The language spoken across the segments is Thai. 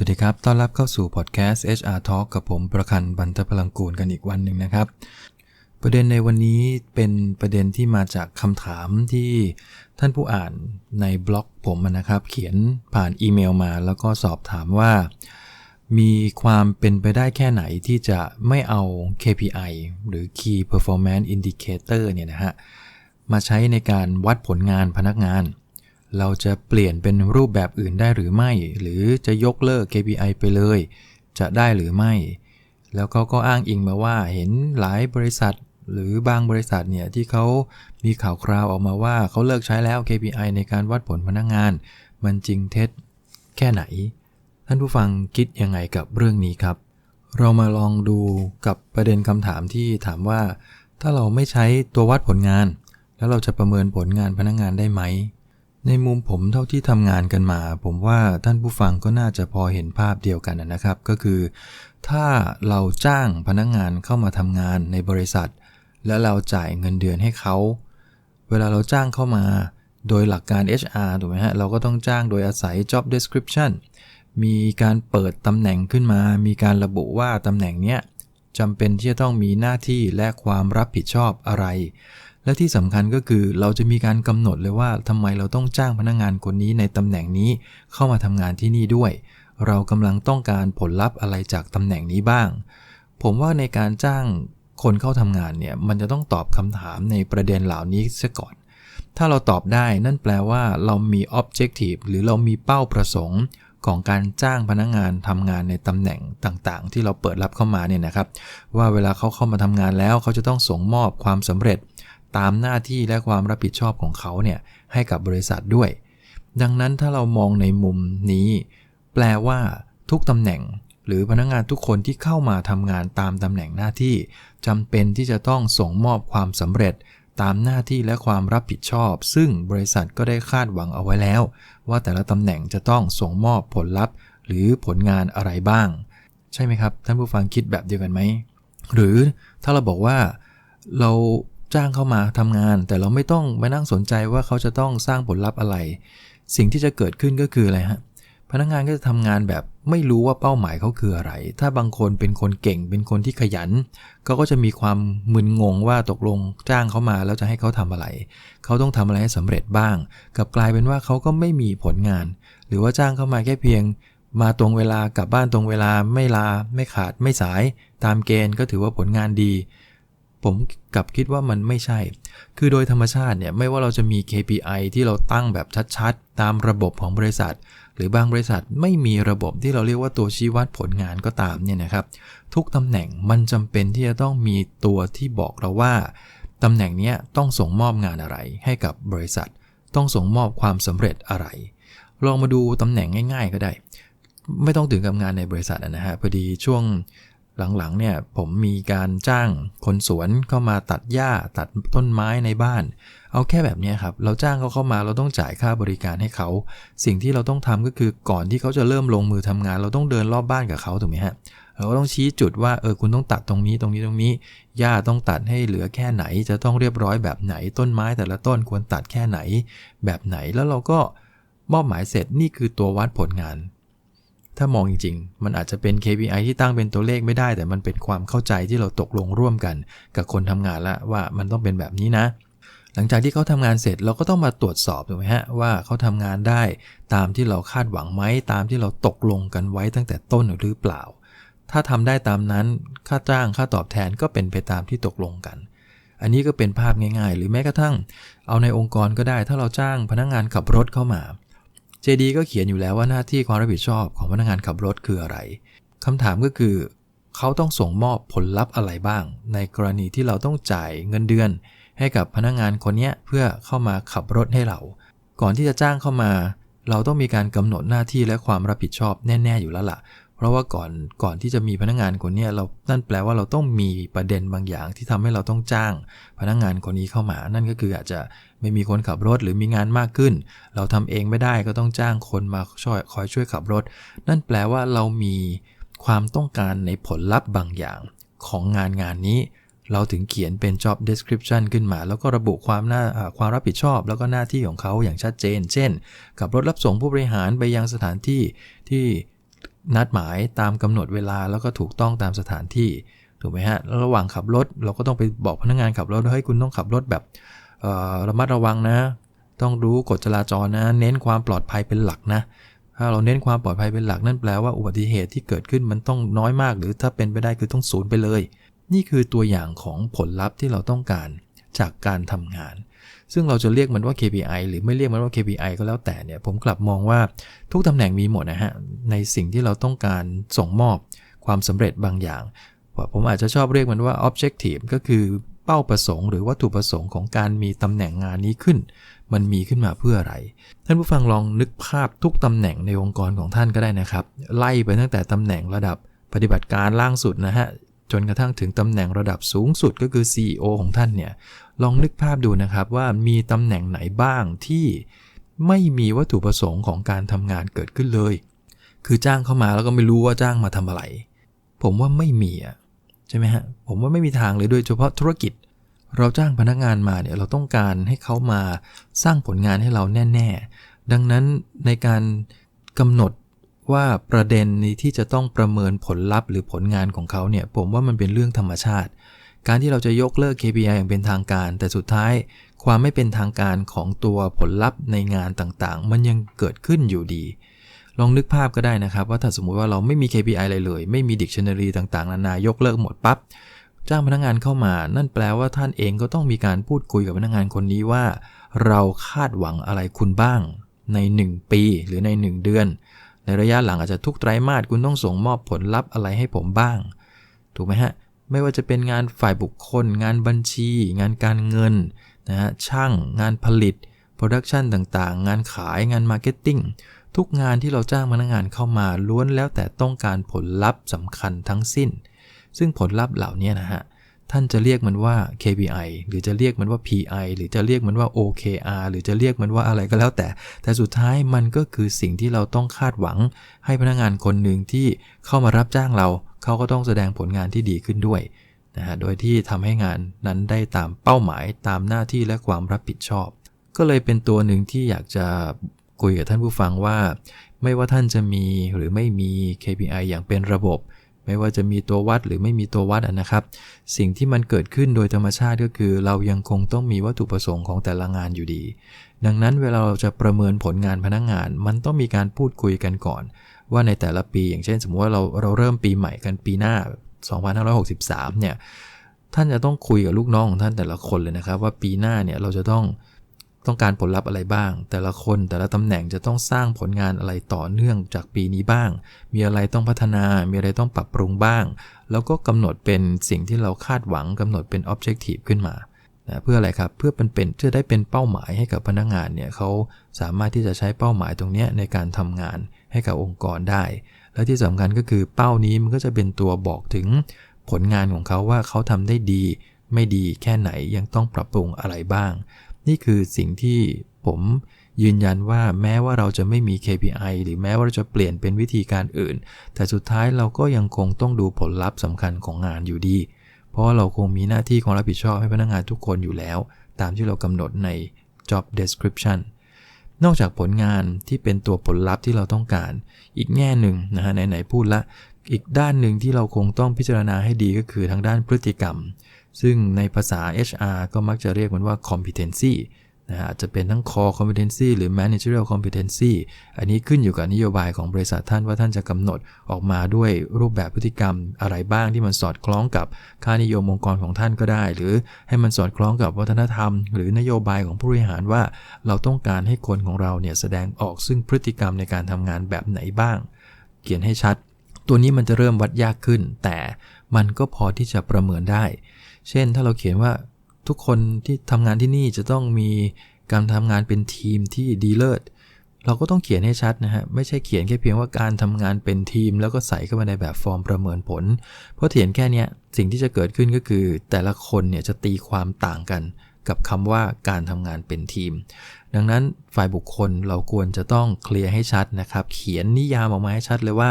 สวัสดีครับ ต้อนรับเข้าสู่พอดแคสต์ HR Talk กับผมประคันบันทพลังกูลกันอีกวันหนึ่งนะครับ ประเด็นในวันนี้เป็นประเด็นที่มาจากคำถามที่ท่านผู้อ่านในบล็อกผมนะครับ เขียนผ่านอีเมลมาแล้วก็สอบถามว่า มีความเป็นไปได้แค่ไหนที่จะไม่เอา KPI หรือ Key Performance Indicator เนี่ยนะฮะ มาใช้ในการวัดผลงานพนักงาน เราจะเปลี่ยนเป็นรูปแบบอื่นได้หรือไม่ หรือจะยกเลิก KPI ไปเลย จะได้หรือไม่ แล้วเขาก็อ้างอิงมาว่าเห็นหลายบริษัทหรือบางบริษัทเนี่ยที่เขามีข่าวคราวออกมาว่าเขาเลิกใช้แล้ว KPI ในการวัดผลพนักงาน มันจริงเท็จแค่ไหน ท่านผู้ฟังคิดยังไงกับเรื่องนี้ครับ เรามาลองดูกับประเด็นคำถามที่ถามว่า ถ้าเราไม่ใช้ตัววัดผลงาน แล้วเราจะประเมินผลงานพนักงานได้ไหม ในมุมผมเท่าที่ทำงานกันมา ผมว่าท่านผู้ฟังก็น่าจะพอเห็นภาพเดียวกันนะครับ ก็คือ ถ้าเราจ้างพนักงานเข้ามาทำงานในบริษัท แล้วเราจ่ายเงินเดือนให้เขา เวลาเราจ้างเข้ามา โดยหลักการ HR ถูกไหมฮะเราก็ต้องจ้างโดยอาศัย job description มีการเปิดตำแหน่งขึ้นมา มีการระบุว่าตำแหน่งเนี้ยจำเป็นที่จะต้องมีหน้าที่และความรับผิดชอบอะไร และที่สำคัญก็คือเราจะมีการกำหนดเลยว่าทำไมเราต้องจ้างพนักงานคนนี้ในตำแหน่งนี้เข้ามาทำงานที่นี่ด้วย เรากำลังต้องการผลลัพธ์อะไรจากตำแหน่งนี้บ้าง ผมว่าในการจ้างคนเข้าทำงานเนี่ยมันจะต้องตอบคำถามในประเด็นเหล่านี้ซะก่อน ถ้าเราตอบได้นั่นแปลว่าเรามี objective หรือเรามีเป้าประสงค์ของการจ้างพนักงงานทำงานในตำแหน่งต่างๆ ที่เราเปิดรับเข้ามาเนี่ยนะครับ ว่าเวลาเขาเข้ามาทำงานแล้วเขาจะต้องส่งมอบความสำเร็จ ตามหน้าที่และความรับผิดชอบของเขาเนี่ยให้กับบริษัทด้วย ดังนั้นถ้าเรามองในมุมนี้ แปลว่าทุกตำแหน่ง หรือพนักงานทุกคนที่เข้ามาทำงานตามตำแหน่งหน้าที่จำเป็นที่จะต้องส่งมอบความสำเร็จตามหน้าที่และความรับผิดชอบ ซึ่งบริษัทก็ได้คาดหวังเอาไว้แล้ว ว่าแต่ละตำแหน่งจะต้องส่งมอบผลลัพธ์ หรือผลงานอะไรบ้าง ใช่ไหมครับ ท่านผู้ฟังคิดแบบเดียวกันไหม หรือถ้าเราบอกว่าเรา จ้างเข้ามาทำงาน แต่เราไม่ต้องมานั่งสนใจว่าเขาจะต้องสร้างผลลัพธ์อะไร สิ่งที่จะเกิดขึ้นก็คืออะไรฮะพนักงานก็จะทำงานแบบไม่รู้ว่าเป้าหมายเขาคืออะไร ถ้าบางคนเป็นคนเก่ง เป็นคนที่ขยันเขาก็จะมีความมึนงงว่าตกลงจ้างเขามาแล้วจะให้เขาทำอะไร เขาต้องทำอะไรให้สำเร็จบ้าง กับกลายเป็นว่าเขาก็ไม่มีผลงาน หรือว่าจ้างเข้ามาแค่เพียง มาตรงเวลากลับบ้านตรงเวลาไม่ลา ไม่ขาดไม่สาย ตามเกณฑ์ก็ถือว่าผลงานดี ผมกลับคิดว่ามันไม่ใช่ คือโดยธรรมชาติเนี่ยไม่ว่าเราจะมี KPI ที่เราตั้งแบบชัดๆ ตามระบบของบริษัท หรือบางบริษัทไม่มีระบบที่เราเรียกว่าตัวชี้วัดผลงานก็ตามเนี่ยนะครับ ทุกตำแหน่งมันจำเป็นที่จะต้องมีตัวที่บอกเราว่าตำแหน่งนี้ต้องส่งมอบงานอะไรให้กับบริษัท ต้องส่งมอบความสำเร็จอะไร ลองมาดูตำแหน่งง่าย ๆ ก็ได้ ไม่ต้องถึงกับงานในบริษัทนะฮะพอดีช่วง หลังๆเนี่ยผมมีการจ้างคนสวนเข้ามาตัดหญ้าตัดต้นไม้ในบ้าน เอาแค่แบบนี้ครับ เราจ้างเขาเข้ามาเราต้องจ่ายค่าบริการให้เขา สิ่งที่เราต้องทำก็คือก่อนที่เขาจะเริ่มลงมือทำงาน เราต้องเดินรอบบ้านกับเขาถูกไหมฮะเราก็ต้องชี้จุดว่าเออคุณต้องตัดตรงนี้ตรงนี้ตรงนี้หญ้าต้องตัดให้เหลือแค่ไหน จะต้องเรียบร้อยแบบไหนต้นไม้แต่ละต้นควรตัดแค่ไหน แบบไหนแล้วเราก็มอบหมายเสร็จนี่คือตัววัดผลงาน ถ้ามองจริงๆ มันอาจจะเป็น KPI ที่ตั้งเป็นตัวเลขไม่ได้ แต่มันเป็นความเข้าใจที่เราตกลงร่วมกัน กับคนทำงานล้วว่ามันต้องเป็นแบบนี้นะ หลังจากที่เขาทำงานเสร็จเราก็ต้องมาตรวจสอบถูกไหมฮะว่าเขาทำงานได้ตามที่เราคาดหวังไหมตามที่เราตกลงกันไว้ตั้งแต่ต้นหรือเปล่า ถ้าทำได้ตามนั้นค่าจ้างค่าตอบแทนก็เป็นไปตามที่ตกลงกัน อันนี้ก็เป็นภาพง่าย ๆ หรือแม้กระทั่ง เอาในองค์กรก็ได้ ถ้าเราจ้างพนักงานขับรถเข้ามา JD ก็เขียนอยู่แล้วว่าหน้าที่ความรับผิดชอบของพนักงานขับรถคืออะไรคำถามก็คือ เขาต้องส่งมอบผลลัพธ์อะไรบ้าง ในกรณีที่เราต้องจ่ายเงินเดือน ให้กับพนักงานคนนี้เพื่อเข้ามาขับรถให้เรา ก่อนที่จะจ้างเข้ามา เราต้องมีการกำหนดหน้าที่และความรับผิดชอบแน่ ๆ อยู่แล้วล่ะ เพราะว่าก่อนก่อนที่จะมีพนักงานคนนี้เรานั่นแปลว่าเราต้องมีประเด็นบางอย่างที่ทำให้เราต้องจ้าง พนักงานคนนี้เข้ามา นั่นก็คืออาจจะ ไม่มีคนขับรถหรือมีงานมากขึ้น เราทำเองไม่ได้ก็ต้องจ้างคนมาช่วยคอยช่วยขับรถ นั่นแปลว่าเรามีความต้องการในผลลัพธ์บางอย่างของงานงานนี้ เราถึงเขียนเป็น job description ขึ้นมา แล้วก็ระบุความหน้าความรับผิดชอบ แล้วก็หน้าที่ของเขาอย่างชัดเจน เช่นขับรถรับส่งผู้บริหารไปยังสถานที่ที่นัดหมายตามกำหนดเวลาแล้วก็ถูกต้องตามสถานที่ถูกไหมฮะ ระหว่างขับรถเราก็ต้องไปบอกพนักงานขับรถว่าเฮ้ยคุณต้องขับรถแบบ ระมัดระวังนะ ต้องรู้กฎจราจรนะ เน้นความปลอดภัยเป็นหลักนะ ถ้าเราเน้นความปลอดภัยเป็นหลักนั่นแปลว่าอุบัติเหตุที่เกิดขึ้นมันต้องน้อยมาก หรือถ้าเป็นไปได้คือต้องศูนย์ไปเลย นี่คือตัวอย่างของผลลัพธ์ที่เราต้องการจากการทำงาน ซึ่งเราจะเรียกมันว่า KPI หรือไม่เรียกมันว่า KPI ก็แล้วแต่เนี่ย ผมกลับมองว่าทุกตำแหน่งมีหมดนะฮะ ในสิ่งที่เราต้องการส่งมอบความสำเร็จบางอย่าง ผมอาจจะชอบเรียกมันว่า objective ก็คือ เป้าประสงค์หรือวัตถุประสงค์ของการมีตำแหน่งงานนี้ขึ้น มันมีขึ้นมาเพื่ออะไร ท่านผู้ฟังลองนึกภาพทุกตำแหน่งในองค์กรของท่านก็ได้นะครับ ไล่ไปตั้งแต่ตำแหน่งระดับปฏิบัติการล่างสุดนะฮะจนกระทั่งถึงตำแหน่งระดับสูงสุดก็คือ CEO ของท่านเนี่ยลองนึกภาพดูนะครับว่ามีตำแหน่งไหนบ้างที่ไม่มีวัตถุประสงค์ของการทำงานเกิดขึ้นเลย คือจ้างเข้ามาแล้วก็ไม่รู้ว่าจ้างมาทำอะไร ผมว่าไม่มีอะ ใช่ไหมฮะผมว่าไม่มีทางเลยโดยเฉพาะธุรกิจ เราจ้างพนักงานมาเนี่ยเราต้องการให้เขามาสร้างผลงานให้เราแน่ ๆ ดังนั้นในการกำหนดว่าประเด็นนี้ที่จะต้องประเมินผลลัพธ์หรือผลงานของเขาเนี่ยผมว่ามันเป็นเรื่องธรรมชาติ การที่เราจะยกเลิก KPI อย่างเป็นทางการ แต่สุดท้ายความไม่เป็นทางการของตัวผลลัพธ์ในงานต่างๆ มันยังเกิดขึ้นอยู่ดี ลองนึกภาพก็ได้นะครับ ว่าถ้าสมมุติว่าเราไม่มี KPI อะไรเลย ไม่มี Dictionary ต่างๆ นานายกเลิกหมดปับ๊บจ้างพนักงานเข้ามา นั่นแปลว่าท่านเองก็ต้องมีการพูดคุยกับพนักงานคนนี้ว่า เราคาดหวังอะไรคุณบ้าง ใน 1 ปีหรือใน 1 เดือน ในระยะหลังอาจจะทุกไตรมาสคุณต้องส่งมอบผลลัพธ์อะไรให้ผมบ้าง ถูกไหมฮะ ไม่ว่าจะเป็นงานฝ่ายบุคคล งานบัญชี งานการเงินนะฮะช่าง งานผลิต โปรดักชันต่างๆ งานขายงานมาร์เก็ตติ้ง ทุกงานที่เราจ้างพนักงานเข้ามาล้วนแล้วแต่ต้องการผลลัพธ์สำคัญทั้งสิ้น ซึ่งผลลัพธ์เหล่านี้นะฮะท่านจะเรียกมันว่า KPI หรือจะเรียกมันว่า PI หรือจะเรียกมันว่า OKR หรือจะเรียกมันว่าอะไรก็แล้วแต่ แต่สุดท้ายมันก็คือสิ่งที่เราต้องคาดหวัง ให้พนักงานคนหนึ่งที่เข้ามารับจ้างเรา เขาก็ต้องแสดงผลงานที่ดีขึ้นด้วยนะฮะ โดยที่ทำให้งานนั้นได้ตามเป้าหมายตามหน้าที่และความรับผิดชอบ ก็เลยเป็นตัวหนึ่งที่อยากจะ คุยกับท่านผู้ฟังว่า ไม่ว่าท่านจะมีหรือไม่มี KPI อย่างเป็นระบบ ไม่ว่าจะมีตัววัดหรือไม่มีตัววัดนะครับ สิ่งที่มันเกิดขึ้นโดยธรรมชาติก็คือ เรายังคงต้องมีวัตถุประสงค์ของแต่ละงานอยู่ดี ดังนั้นเวลาเราจะประเมินผลงานพนักงงาน มันต้องมีการพูดคุยกันก่อน ว่าในแต่ละปี อย่างเช่น สมมติว่าเราเราเริ่มปีใหม่กันปีหน้า 2563 เนี่ยท่านจะต้องคุยกับลูกน้องของท่านแต่ละคนเลยนะครับ ว่าปีหน้าเนี่ยเราจะต้อง ต้องการผลลัพธ์อะไรบ้าง แต่ละคนแต่ละตำแหน่งจะต้องสร้างผลงานอะไรต่อเนื่องจากปีนี้บ้าง มีอะไรต้องพัฒนา มีอะไรต้องปรับปรุงบ้าง แล้วก็กำหนดเป็นสิ่งที่เราคาดหวังกำหนดเป็น Objective ขึ้นมานะเพื่ออะไรครับเพื่อเป็นเป็นจะได้เป็นเป้าหมายให้กับพนักงงานเนี่ยเขาสามารถที่จะใช้เป้าหมายตรงนี้ในการทำงานให้กับองค์กรได้ และที่สำคัญก็คือเป้านี้มันก็จะเป็นตัวบอกถึงผลงานของเขาว่าเขาทำได้ดี ไม่ดีแค่ไหนยังต้องปรับปรุงอะไรบ้าง นี่คือสิ่งที่ผมยืนยันว่าแม้ว่าเราจะไม่มี KPI หรือแม้ว่าเราจะเปลี่ยนเป็นวิธีการอื่น แต่สุดท้ายเราก็ยังคงต้องดูผลลัพธ์สำคัญของงานอยู่ดี เพราะเราคงมีหน้าที่ของรับผิดชอบให้พนักงานทุกคนอยู่แล้ว ตามที่เรากำหนดใน job description นอกจากผลงานที่เป็นตัวผลลัพธ์ที่เราต้องการ อีกแง่หนึ่งนะฮะไหนๆพูดละ อีกด้านหนึ่งที่เราคงต้องพิจารณาให้ดีก็คือทางด้านพฤติกรรม ซึ่งในภาษา HR ก็มักจะเรียกมันว่า competency นะอาจจะเป็นทั้ง core competency หรือ managerial competency อันนี้ขึ้นอยู่กับนโยบายของบริษัทท่านว่าท่านจะกำหนดออกมาด้วยรูปแบบพฤติกรรมอะไรบ้างที่มันสอดคล้องกับค่านิยมองค์กรของท่านก็ได้ หรือให้มันสอดคล้องกับวัฒนธรรม หรือนโยบายของผู้บริหารว่า เราต้องการให้คนของเราเนี่ยแสดงออกซึ่งพฤติกรรมในการทำงานแบบไหนบ้าง เขียนให้ชัด ตัวนี้มันจะเริ่มวัดยากขึ้น แต่มันก็พอที่จะประเมินได้ เช่น ถ้าเราเขียนว่าทุกคนที่ทำงานที่นี่จะต้องมีการทำงานเป็นทีมที่ดีเลิศเราก็ต้องเขียนให้ชัดนะฮะ ไม่ใช่เขียนแค่เพียงว่าการทำงานเป็นทีม แล้วก็ใส่เข้ามาในแบบฟอร์มประเมินผล เพราะเขียนแค่นี้สิ่งที่จะเกิดขึ้นก็คือ แต่ละคนเนี่ยจะตีความต่างกัน กับคำว่าการทำงานเป็นทีม ดังนั้นฝ่ายบุคคลเราควรจะต้องเคลียร์ให้ชัดนะครับ เขียนนิยามออกมาให้ชัดเลยว่า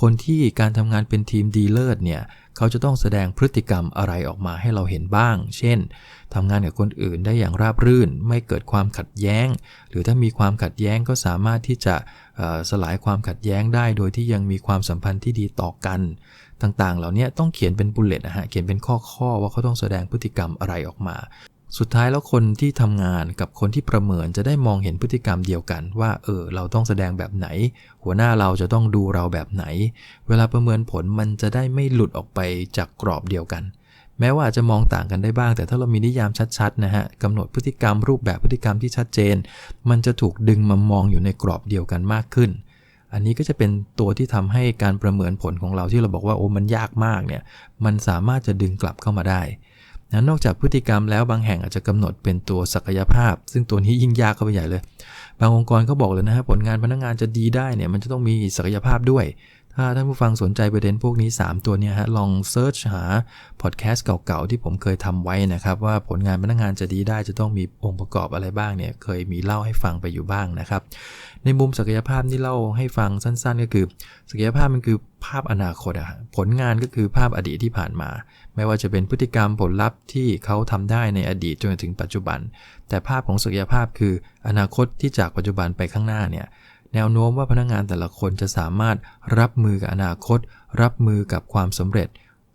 คนที่การทำงานเป็นทีมดีเลิศเนี่ยเขาจะต้องแสดงพฤติกรรมอะไรออกมาให้เราเห็นบ้าง เช่นทำงานกับคนอื่นได้อย่างราบรื่น ไม่เกิดความขัดแย้ง หรือถ้ามีความขัดแย้งก็สามารถที่จะสลายความขัดแย้งได้ โดยที่ยังมีความสัมพันธ์ที่ดีต่อกันต่างๆ เหล่านี้ต้องเขียนเป็นบุลเลตนะฮะ เขียนเป็นข้อๆว่าเขาต้องแสดงพฤติกรรมอะไรออกมา สุดท้ายแล้วคนที่ทำงานกับคนที่ประเมินจะได้มองเห็นพฤติกรรมเดียวกัน ว่าเออเราต้องแสดงแบบไหน หัวหน้าเราจะต้องดูเราแบบไหน เวลาประเมินผลมันจะได้ไม่หลุดออกไปจากกรอบเดียวกัน แม้ว่าจะมองต่างกันได้บ้าง แต่ถ้าเรามีนิยามชัดๆนะฮะกำหนดพฤติกรรมรูปแบบพฤติกรรมที่ชัดเจน มันจะถูกดึงมามองอยู่ในกรอบเดียวกันมากขึ้น อันนี้ก็จะเป็นตัวที่ทำให้การประเมินผลของเราที่เราบอกว่าโอ้มันยากมากเนี่ยมันสามารถจะดึงกลับเข้ามาได้ นะนอกจากพฤติกรรมแล้วบางแห่งอาจจะกำหนดเป็นตัวศักยภาพ ซึ่งตัวนี้ยิ่งยากเข้าไปใหญ่เลย บางองค์กรเขาบอกเลยนะฮะผลงานพนักงงานจะดีได้เนี่ยมันจะต้องมีศักยภาพด้วย ถ้าท่านผู้ฟังสนใจประเด็นพวกนี้ 3 ตัวนี้ฮะลองเซิร์ชหาพอดแคสต์เก่าๆ ที่ผมเคยทำไว้นะครับ ว่าผลงานพนักงานจะดีได้จะต้องมีองค์ประกอบอะไรบ้างเนี่ยเคยมีเล่าให้ฟังไปอยู่บ้างนะครับ ในมุมศักยภาพที่เล่าให้ฟังสั้นๆ ก็คือ ศักยภาพมันคือภาพอนาคตอะผลงานก็คือภาพอดีตที่ผ่านมา ไม่ว่าจะเป็นพฤติกรรมผลลัพธ์ที่เขาทำได้ในอดีตจนถึงปัจจุบัน แต่ภาพของศักยภาพคืออนาคตที่จากปัจจุบันไปข้างหน้าเนี่ย แนวโน้มว่าพนักงงานแต่ละคนจะสามารถรับมือกับอนาคต รับมือกับความสำเร็จ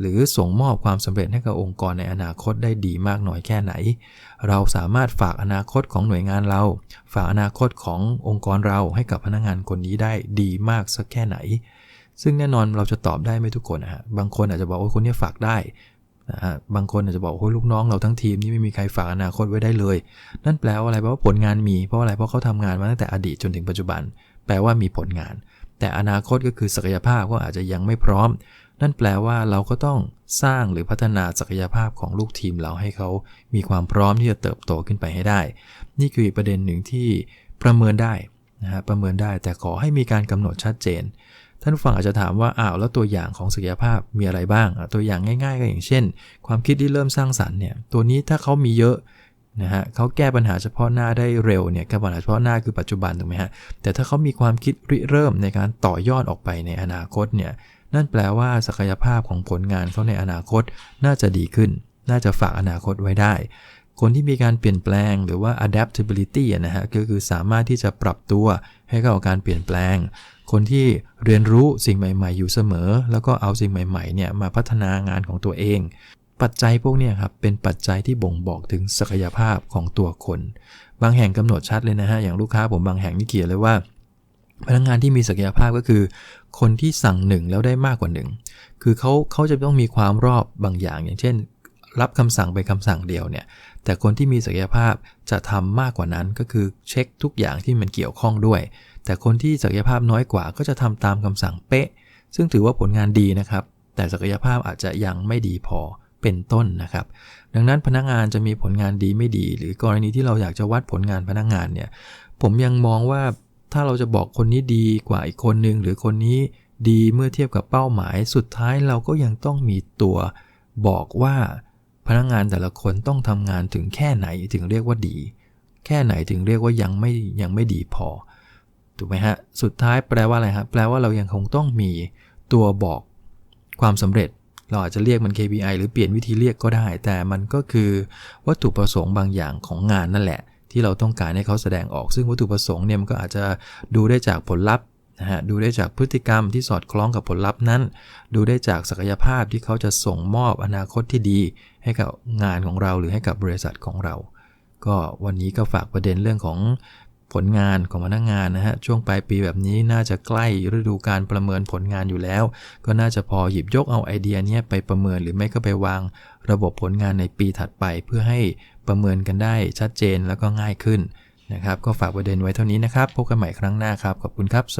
หรือส่งมอบความสำเร็จให้กับองค์กรในอนาคตได้ดีมากน้อยแค่ไหน เราสามารถฝากอนาคตของหน่วยงานเรา ฝากอนาคตขององค์กรเราให้กับพนักงงานคนนี้ได้ดีมากสักแค่ไหน ซึ่งแน่นอนเราจะตอบได้ไม่ทุกคนนะฮะบางคนอาจจะบอกว่าคนนี้ฝากได้ นะฮะบางคนอาจจะบอกโอ้ยลูกน้องเราทั้งทีมนี่ไม่มีใครฝากอนาคตไว้ได้เลย นั่นแปลว่าอะไรแปลว่าผลงานมีเพราะอะไรเพราะเขาทำงานมาตั้งแต่อดีตจนถึงปัจจุบัน แปลว่ามีผลงาน แต่อนาคตก็คือศักยภาพก็อาจจะยังไม่พร้อม นั่นแปลว่าเราก็ต้องสร้างหรือพัฒนาศักยภาพของลูกทีมเราให้เขามีความพร้อมที่จะเติบโตขึ้นไปให้ได้ นี่คือประเด็นหนึ่งที่ประเมินได้นะฮะประเมินได้แต่ขอให้มีการกำหนดชัดเจน ท่านฟังอาจจะถามว่าอ้าวแล้วตัวอย่างของศักยภาพมีอะไรบ้าง ตัวอย่างง่ายๆก็อย่างเช่น ความคิดที่เริ่มสร้างสรรค์เนี่ยตัวนี้ถ้าเขามีเยอะนะฮะเขาแก้ปัญหาเฉพาะหน้าได้เร็วเนี่ยแก้ปัญหาเฉพาะหน้าคือปัจจุบันถูกไหมฮะแต่ถ้าเขามีความคิดริเริ่มในการต่อยอดออกไปในอนาคตเนี่ยนั่นแปลว่าศักยภาพของผลงานเขาในอนาคตน่าจะดีขึ้น น่าจะฝากอนาคตไว้ได้ คนที่มีการเปลี่ยนแปลงหรือว่า adaptability นะฮะก็คือสามารถที่จะปรับตัวให้เข้ากับการเปลี่ยนแปลง คนที่เรียนรู้สิ่งใหม่ ๆ อยู่เสมอ แล้วก็เอาสิ่งใหม่ๆเนี่ยมาพัฒนางานของตัวเอง ปัจจัยพวกนี้ครับเป็นปัจจัยที่บ่งบอกถึงศักยภาพของตัวคน บางแห่งกำหนดชัดเลยนะฮะอย่างลูกค้าผมบางแห่งนี่เขียนเลยว่า พนักงานที่มีศักยภาพก็คือ คนที่สั่งหนึ่งแล้วได้มากกว่าหนึ่งคือเขาเขาจะต้องมีความรอบบางอย่าง อย่างเช่น รับคำสั่งไปคำสั่งเดียวเนี่ย แต่คนที่มีศักยภาพจะทำมากกว่านั้นก็คือเช็คทุกอย่างที่มันเกี่ยวข้องด้วย แต่คนที่ศักยภาพน้อยกว่าก็จะทำตามคำสั่งเป๊ะ ซึ่งถือว่าผลงานดีนะครับ แต่ศักยภาพอาจจะยังไม่ดีพอเป็นต้นนะครับ ดังนั้นพนักงานจะมีผลงานดีไม่ดี หรือกรณีที่เราอยากจะวัดผลงานพนักงานเนี่ย ผมยังมองว่าถ้าเราจะบอกคนนี้ดีกว่าอีกคนนึง หรือคนนี้ดีเมื่อเทียบกับเป้าหมาย สุดท้ายเราก็ยังต้องมีตัวบอกว่า พนักงานแต่ละคนต้องทำงานถึงแค่ไหนถึงเรียกว่าดี แค่ไหนถึงเรียกว่ายังไม่ยังไม่ดีพอถูกไหมฮะสุดท้ายแปลว่าอะไรครับแปลว่าเรายังคงต้องมีตัวบอกความสำเร็จ เราอาจจะเรียกมัน KPI หรือเปลี่ยนวิธีเรียกก็ได้ แต่มันก็คือวัตถุประสงค์บางอย่างของงานนั่นแหละ ที่เราต้องการให้เขาแสดงออก ซึ่งวัตถุประสงค์เนี่ยมันก็อาจจะดูได้จากผลลัพธ์ นะฮะดูได้จากพฤติกรรมที่สอดคล้องกับผลลัพธ์นั้น ดูได้จากศักยภาพที่เขาจะส่งมอบอนาคตที่ดี ให้กับงานของเราหรือให้กับบริษัทของเรา ก็วันนี้ก็ฝากประเด็นเรื่องของผลงานของพนักงงานนะฮะช่วงปลายปีแบบนี้น่าจะใกล้ฤดูการประเมินผลงานอยู่แล้ว ก็น่าจะพอหยิบยกเอาไอเดียนี้ไปประเมินหรือไม่ก็ไปวางระบบผลงานในปีถัดไป เพื่อให้ประเมินกันได้ชัดเจนแล้วก็ง่ายขึ้นนะครับก็ฝากประเด็นไว้เท่านี้นะครับพบกันใหม่ครั้งหน้าครับขอบคุณครับ